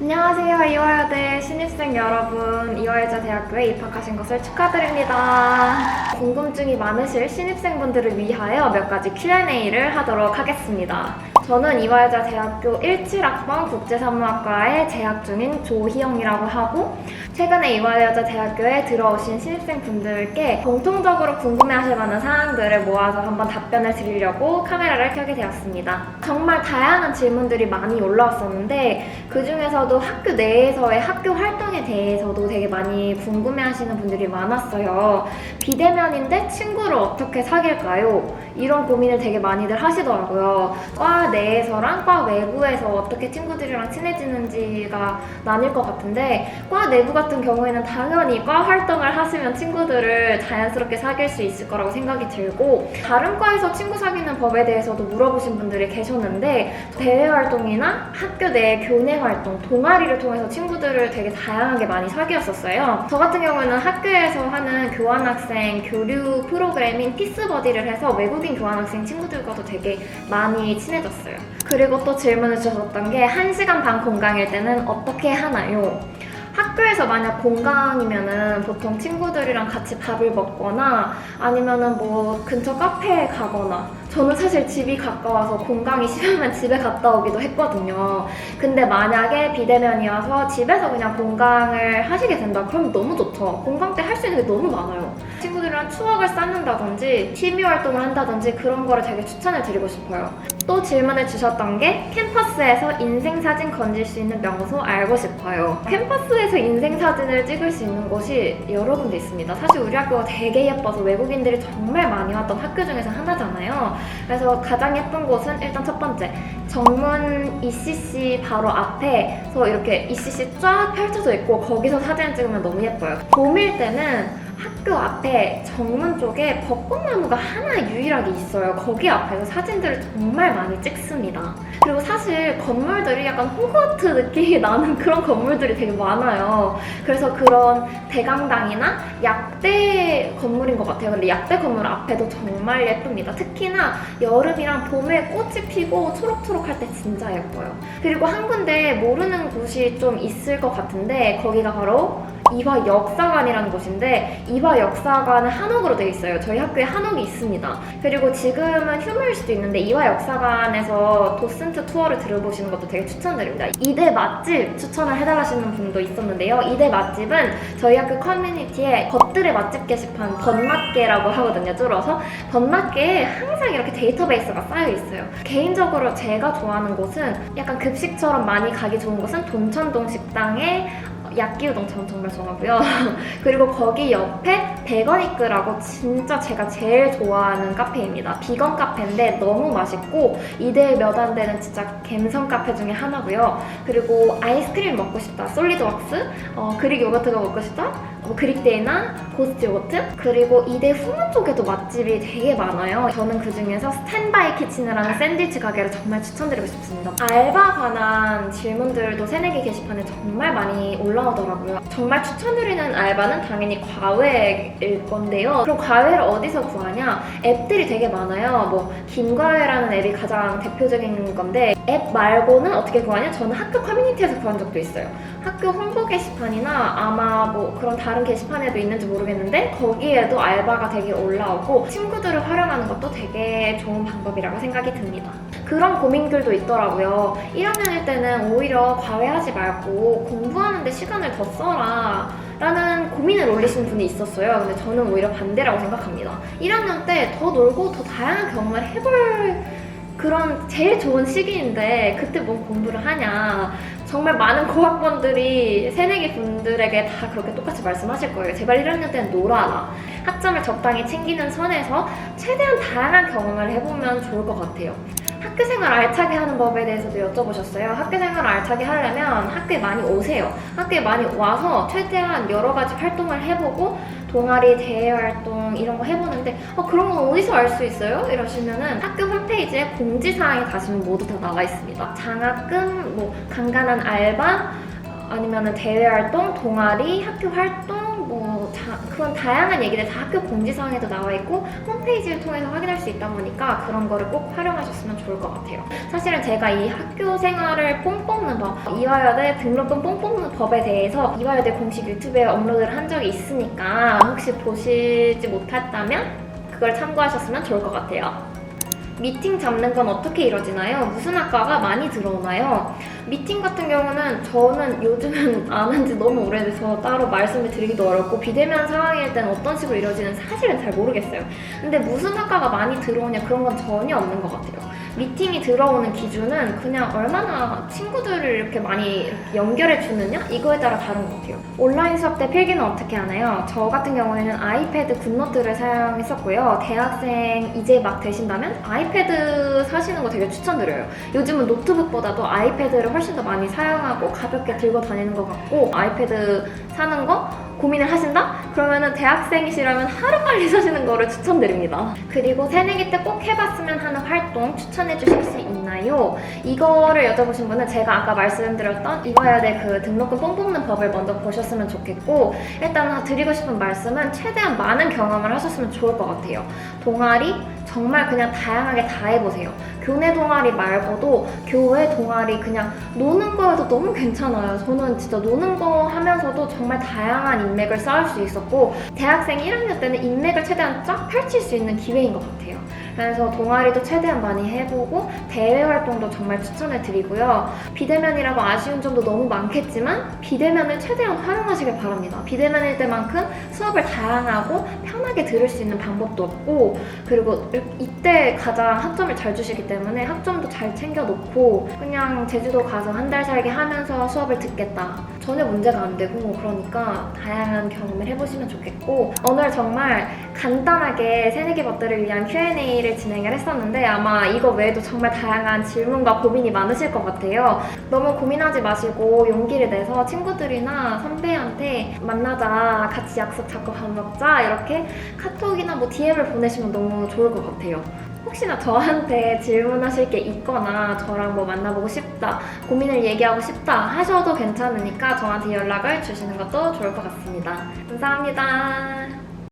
안녕하세요. 이화여대 신입생 여러분. 이화여자 대학교에 입학하신 것을 축하드립니다. 궁금증이 많으실 신입생분들을 위하여 몇 가지 Q&A를 하도록 하겠습니다. 저는 이화여자 대학교 17학번 국제사무학과에 재학 중인 조희영이라고 하고 최근에 이화여자 대학교에 들어오신 신입생분들께 공통적으로 궁금해하실 만한 사항들을 모아서 한번 답변을 드리려고 카메라를 켜게 되었습니다. 정말 다양한 질문들이 많이 올라왔었는데 그 중에서도 학교 내에서의 학교 활동에 대해서도 되게 많이 궁금해하시는 분들이 많았어요. 비대면인데 친구를 어떻게 사귈까요? 이런 고민을 되게 많이들 하시더라고요. 과 내에서랑 과 외부에서 어떻게 친구들이랑 친해지는지가 나뉠 것 같은데 과 내부 같은 경우에는 당연히 과 활동을 하시면 친구들을 자연스럽게 사귈 수 있을 거라고 생각이 들고 다른 과에서 친구 사귀는 법에 대해서도 물어보신 분들이 계셨는데 대외 활동이나 학교 내 교내 활동, 동아리를 통해서 친구들을 되게 다양하게 많이 사귀었었어요. 저 같은 경우에는 학교에서 하는 교환학생 교류 프로그램인 피스버디를 해서 외국인 교환학생 친구들과도 되게 많이 친해졌어요. 그리고 또 질문을 주셨던 게 1시간 반 공강일 때는 어떻게 하나요? 학교에서 만약 공강이면은 보통 친구들이랑 같이 밥을 먹거나 아니면은 뭐 근처 카페에 가거나 저는 사실 집이 가까워서 공강이 싫으면 집에 갔다 오기도 했거든요. 근데 만약에 비대면이어서 집에서 그냥 공강을 하시게 된다 그러면 너무 좋죠. 공강 때 할 수 있는 게 너무 많아요. 친구들이랑 추억을 쌓는다든지 취미 활동을 한다든지 그런 거를 되게 추천을 드리고 싶어요. 또 질문을 주셨던 게 캠퍼스에서 인생 사진 건질 수 있는 명소 알고 싶어요. 캠퍼스에서 인생 사진을 찍을 수 있는 곳이 여러 군데 있습니다. 사실 우리 학교가 되게 예뻐서 외국인들이 정말 많이 왔던 학교 중에서 하나잖아요. 그래서 가장 예쁜 곳은 일단 첫 번째 정문 ECC 바로 앞에서 이렇게 ECC 쫙 펼쳐져 있고 거기서 사진을 찍으면 너무 예뻐요. 봄일 때는 학교 앞에 정문 쪽에 벚꽃나무가 하나 유일하게 있어요. 거기 앞에서 사진들을 정말 많이 찍습니다. 그리고 사실 건물들이 약간 호그와트 느낌이 나는 그런 건물들이 되게 많아요. 그래서 그런 대강당이나 약대 건물인 것 같아요. 근데 약대 건물 앞에도 정말 예쁩니다. 특히나 여름이랑 봄에 꽃이 피고 초록초록할 때 진짜 예뻐요. 그리고 한 군데 모르는 곳이 좀 있을 것 같은데 거기가 바로 이화 역사관이라는 곳인데 이화 역사관은 한옥으로 되어 있어요. 저희 학교에 한옥이 있습니다. 그리고 지금은 휴무일 수도 있는데 이화 역사관에서 도슨트 투어를 들어보시는 것도 되게 추천드립니다. 이대 맛집 추천을 해달라시는 분도 있었는데요. 이대 맛집은 저희 학교 커뮤니티에 겉들의 맛집 게시판 번맛게라고 하거든요. 줄어서 번맛게에 항상 이렇게 데이터베이스가 쌓여 있어요. 개인적으로 제가 좋아하는 곳은 약간 급식처럼 많이 가기 좋은 곳은 돈천동 식당에 전 정말 좋아하고요. 그리고 거기 옆에 베거니크라고 진짜 제가 제일 좋아하는 카페입니다. 비건 카페인데 너무 맛있고 이대에 몇 안 되는 진짜 갬성 카페 중에 하나고요. 그리고 아이스크림 먹고 싶다. 솔리드 왁스, 어, 그릭 요거트가 먹고 싶다. 뭐 그릭데이나 고스트 요거트 그리고 이대 후문 쪽에도 맛집이 되게 많아요. 저는 그 중에서 스탠바이 키친이라는 샌드위치 가게를 정말 추천드리고 싶습니다. 알바 관한 질문들도 새내기 게시판에 정말 많이 올라오더라고요. 정말 추천드리는 알바는 당연히 과외 일 건데요. 그럼 과외를 어디서 구하냐? 앱들이 되게 많아요. 뭐 김과외라는 앱이 가장 대표적인 건데 앱 말고는 어떻게 구하냐? 저는 학교 커뮤니티에서 구한 적도 있어요. 학교 홍보 게시판이나 아마 뭐 그런 다른 게시판에도 있는지 모르겠는데 거기에도 알바가 되게 올라오고 친구들을 활용하는 것도 되게 좋은 방법이라고 생각이 듭니다. 그런 고민들도 있더라고요. 1학년일 때는 오히려 과외하지 말고 공부하는데 시간을 더 써라. 라는 고민을 올리시는 분이 있었어요. 근데 저는 오히려 반대라고 생각합니다. 1학년 때 더 놀고 더 다양한 경험을 해볼 그런 제일 좋은 시기인데 그때 뭔 공부를 하냐. 정말 많은 고학번들이 새내기 분들에게 다 그렇게 똑같이 말씀하실 거예요. 제발 1학년 때는 놀아라. 학점을 적당히 챙기는 선에서 최대한 다양한 경험을 해보면 좋을 것 같아요. 학교 생활 알차게 하는 법에 대해서도 여쭤보셨어요. 학교 생활 알차게 하려면 학교에 많이 오세요. 학교에 많이 와서 최대한 여러 가지 활동을 해보고 동아리, 대외 활동 이런 거 해보는데 어, 그런 건 어디서 알 수 있어요? 이러시면은 학교 홈페이지에 공지사항에 가시면 모두 다 나와 있습니다. 장학금, 뭐 간간한 알바, 아니면은 대외 활동, 동아리, 학교 활동, 그런 다양한 얘기들 다 학교 공지사항에도 나와 있고 홈페이지를 통해서 확인할 수 있다 보니까 그런 거를 꼭 활용하셨으면 좋을 것 같아요. 사실은 제가 이 학교 생활을 뽕 뽑는 법, 이화여대 등록금 뽕 뽑는 법에 대해서 이화여대 공식 유튜브에 업로드를 한 적이 있으니까 혹시 보시지 못했다면 그걸 참고하셨으면 좋을 것 같아요. 미팅 잡는 건 어떻게 이루어지나요? 무슨 학과가 많이 들어오나요? 미팅 같은 경우는 저는 요즘은 안 한 지 너무 오래돼서 따로 말씀을 드리기도 어렵고 비대면 상황일 때는 어떤 식으로 이루어지는지 사실은 잘 모르겠어요. 근데 무슨 학과가 많이 들어오냐 그런 건 전혀 없는 것 같아요. 미팅이 들어오는 기준은 그냥 얼마나 친구들을 이렇게 많이 연결해 주느냐 이거에 따라 다른 것 같아요. 온라인 수업 때 필기는 어떻게 하나요? 저 같은 경우에는 아이패드 굿노트를 사용했었고요. 대학생 이제 막 되신다면 아이패드 사시는 거 되게 추천드려요. 요즘은 노트북보다도 아이패드를 훨씬 더 많이 사용하고 가볍게 들고 다니는 것 같고 아이패드 사는 거 고민을 하신다? 그러면은 대학생이시라면 하루빨리 사시는 거를 추천드립니다. 그리고 새내기 때 꼭 해봤으면 하는 활동 추천해 주실 수 있 나요? 이거를 여쭤보신 분은 제가 아까 말씀드렸던 이거야대 그 등록금 뽕 뽑는 법을 먼저 보셨으면 좋겠고 일단 드리고 싶은 말씀은 최대한 많은 경험을 하셨으면 좋을 것 같아요. 동아리 정말 그냥 다양하게 다 해보세요. 교내 동아리 말고도 교회 동아리 그냥 노는 거에도 너무 괜찮아요. 저는 진짜 노는 거 하면서도 정말 다양한 인맥을 쌓을 수 있었고 대학생 1학년 때는 인맥을 최대한 쫙 펼칠 수 있는 기회인 것 같아요. 그래서 동아리도 최대한 많이 해보고 대외 활동도 정말 추천해 드리고요. 비대면이라고 아쉬운 점도 너무 많겠지만 비대면을 최대한 활용하시길 바랍니다. 비대면일 때만큼 수업을 다양하고 편하게 들을 수 있는 방법도 없고 그리고 이때 가장 학점을 잘 주시기 때문에 학점도 잘 챙겨놓고 그냥 제주도 가서 한 달 살기 하면서 수업을 듣겠다. 전혀 문제가 안 되고 그러니까 다양한 경험을 해보시면 좋겠고 오늘 정말 간단하게 새내기 법들을 위한 Q&A를 진행을 했었는데 아마 이거 외에도 정말 다양한 질문과 고민이 많으실 것 같아요. 너무 고민하지 마시고 용기를 내서 친구들이나 선배한테 만나자, 같이 약속 잡고 밥 먹자 이렇게 카톡이나 뭐 DM을 보내시면 너무 좋을 것 같아요. 혹시나 저한테 질문하실 게 있거나 저랑 뭐 만나보고 싶다, 고민을 얘기하고 싶다 하셔도 괜찮으니까 저한테 연락을 주시는 것도 좋을 것 같습니다. 감사합니다.